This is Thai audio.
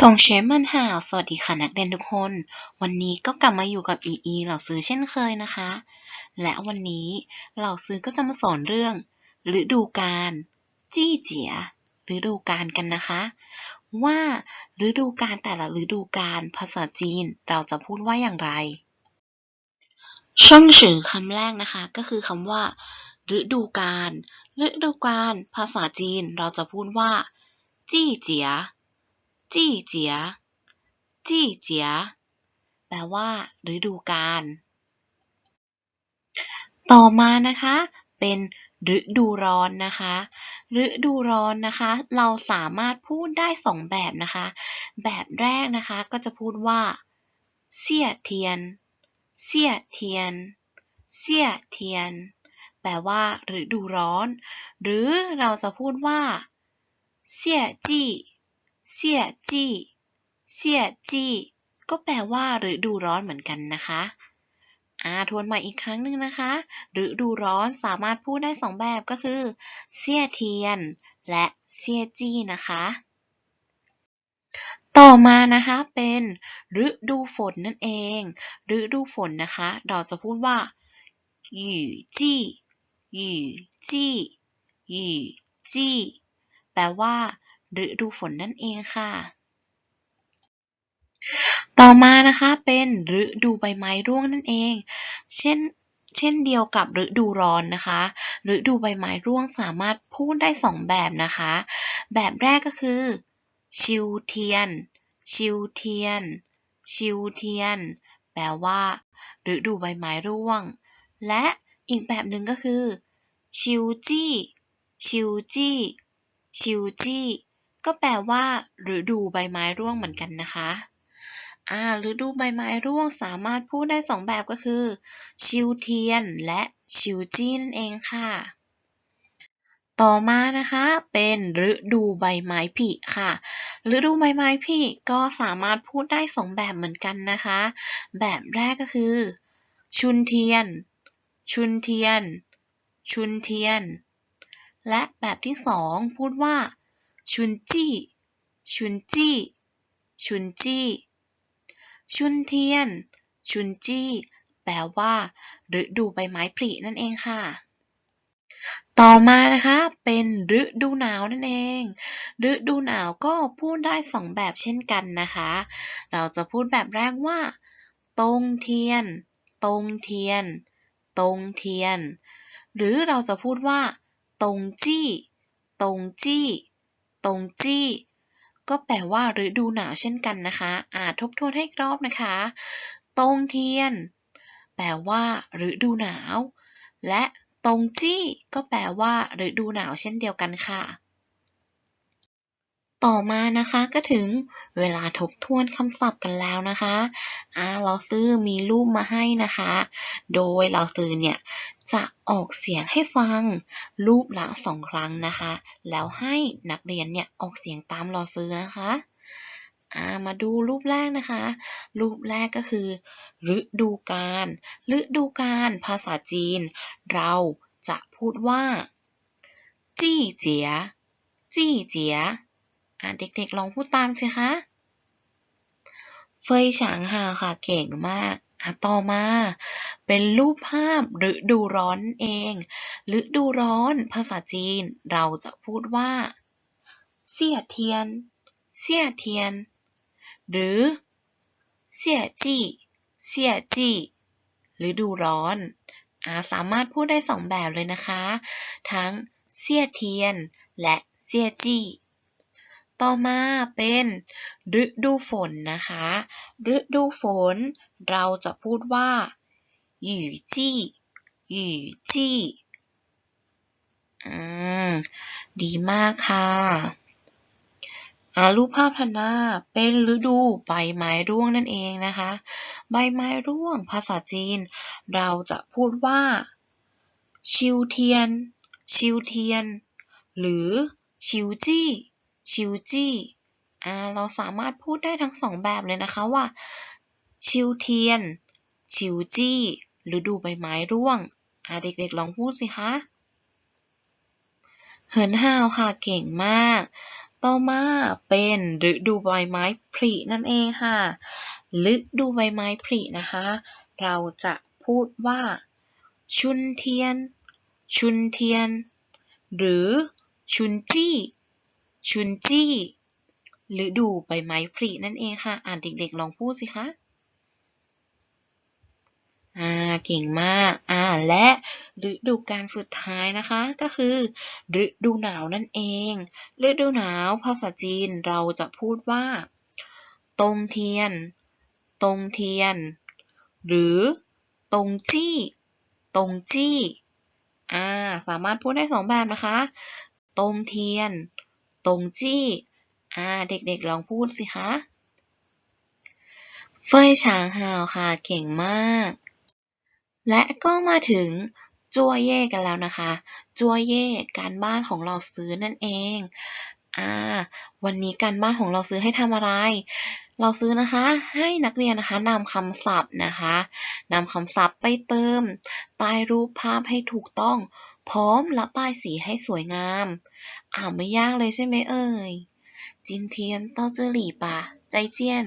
ทงเชมันฮาวสวัสดีค่ะนักเรียนทุกคน วันนี้ก็กลับมาอยู่กับอีอีเหล่าซื้อเช่นเคยนะคะ และวันนี้เหล่าซื้อก็จะมาสอนเรื่องฤดูการจี้เจียฤดูการกันนะคะ ว่าฤดูการแต่ละฤดูการภาษาจีนเราจะพูดว่าอย่างไรช่องฉือคำแรกนะคะ ก็คือคำว่า ฤดูกาลฤดูการภาษาจีนเราจะพูดว่า จี้เจีย จี้เจีย จี้เจีย แปลว่าฤดูกาล ต่อมานะคะ เป็นฤดูร้อนนะคะ ฤดูร้อนนะคะ เราสามารถพูดได้สองแบบนะคะ แบบแรกนะคะก็จะพูดว่า เสี่ยเทียน เสี่ยเทียน เสี่ยเทียน แปลว่าฤดูร้อน หรือเราจะพูดว่า เสี่ยจี้ เสี่ยจี้ เสี่ยจี้ ก็แปลว่าฤดูร้อนเหมือนกันนะคะอ่าทวนใหม่อีกครั้งหนึ่งนะคะฤดูร้อนสามารถพูดได้สองแบบก็คือ เสี่ยเทียน และเสี่ยจี้นะคะ ต่อมานะคะเป็นฤดูฝนนั่นเองฤดูฝนนะคะ เราจะพูดว่าหยู่จี้หยู่จี้หยู่จี้แปลว่า ฤดูฝนนั่นเองค่ะ ต่อมานะคะเป็นฤดูใบไม้ร่วงนั่นเอง เช่นเช่นเดียวกับฤดูร้อนนะคะฤดูใบไม้ร่วงสามารถพูดได้สองแบบนะคะ แบบแรกก็คือ ชิวเทียน ชิวเทียน ชิวเทียน แปลว่าฤดูใบไม้ร่วง และอีกแบบหนึ่งก็คือ ชิวจี้ ชิวจี้ ชิวจี้ ก็แปลว่าฤดูใบไม้ร่วงเหมือนกันนะคะอ่าฤดูใบไม้ร่วงสามารถพูดได้สองแบบก็คือ ชิวเทียน และชิวจีนั่นเองค่ะ ต่อมานะคะเป็นฤดูใบไม้ผลิค่ะ ฤดูใบไม้ผลิก็สามารถพูดได้สองแบบเหมือนกันนะคะ แบบแรกก็คือ ชุนเทียน ชุนเทียน ชุนเทียน และแบบที่สองพูดว่า ชุนจี้ ชุนจี้ ชุนจี้ ชุนเทียน ชุนจี้ แปลว่าฤดูใบไม้ผลินั่นเองค่ะ ต่อมานะคะ เป็นฤดูหนาวนั่นเอง ฤดูหนาวก็พูดได้สองแบบเช่นกันนะคะ เราจะพูดแบบแรกว่าตงเทียนตงเทียนตงเทียน หรือเราจะพูดว่าตงจี้ตงจี้ ตงจี้ ก็แปลว่าฤดูหนาวเช่นกันนะคะอ่าทบทวนให้รอบนะคะตงเทียน แปลว่าฤดูหนาว และตงจี้ ก็แปลว่าฤดูหนาวเช่นเดียวกันค่ะ ต่อมานะคะก็ถึงเวลาทบทวนคำศัพท์กันแล้วนะคะอ่าเราซื้อมีรูปมาให้นะคะ โดยเราซื้อเนี่ยจะออกเสียงให้ฟังรูปละสองครั้งนะคะ แล้วให้นักเรียนเนี่ยออกเสียงตามเราซื้อนะคะอ่ามาดูรูปแรกนะคะ รูปแรกก็คือ ฤดูกาลฤดูกาลภาษาจีน เราจะพูดว่า จี้เจีย จี้เจีย เด็กๆลองพูดตามสิคะเฟยฉางฮาค่ะเก่งมากอะต่อมา เป็นรูปภาพฤดูร้อนนั่นเองฤดูร้อนภาษาจีน เราจะพูดว่า เสี่ยเทียน เสี่ยเทียน หรือเสี่ยจี้เสี่ยจี้ฤดูร้อนอ่าสามารถพูดได้สองแบบเลยนะคะ ทั้งเสี่ยเทียน และเสี่ยจี้ ต่อมาเป็นฤดูฝนนะคะ ฤดูฝน เราจะพูดว่าหยู่จี้หยู่จี้อืมดีมากค่ะอารูปภาพถัดหน้าเป็นฤดูใบไม้ร่วงนั่นเองนะคะ ใบไม้ร่วงภาษาจีน เราจะพูดว่า ชิวเทียน ชิวเทียน หรือชิวจี้ ชิวจี้อ่าเราสามารถพูดได้ทั้งสองแบบเลยนะคะว่า ชิวเทียน ชิวจี้ฤดูใบไม้ร่วงอ่าเด็กๆลองพูดสิคะเหินห้าวค่ะเก่งมาก ต่อมาเป็นฤดูใบไม้ผลินั่นเองค่ะฤดูใบไม้ผลินะคะ เราจะพูดว่า ชุนเทียน ชุนเทียน หรือชุนจี้ ชุนจี้ฤดูใบไม้ผลินั่นเองค่ะ อ่านเด็กๆลองพูดสิคะอ่าเก่งมากอ่าและฤดูกาลสุดท้ายนะคะ ก็คือฤดูหนาวนั่นเองฤดูหนาวภาษาจีนเราจะพูดว่าตงเทียนตงเทียน หรือตงจี้ตงจี้อ่าสามารถพูดได้สองแบบนะคะตงเทียน ตงจี้อ่าเด็กๆลองพูดสิคะเฟยฉางฮาวค่ะเก่งมาก และก็มาถึงจัวเย่กันแล้วนะคะ จัวเย่การบ้านของเราซื้อนั่นเองอ่าวันนี้การบ้านของเราซื้อให้ทำอะไร เราซื้อนะคะให้นักเรียนนะคะนำคำศัพท์นะคะนำคำศัพท์ไปเติมใต้รูปภาพให้ถูกต้อง พร้อมและป้ายสีให้สวยงามอ่านไม่ยากเลยใช่ไหมเอ่ยจินเทียนเต้าจื้อหลี่ปะใจเจียน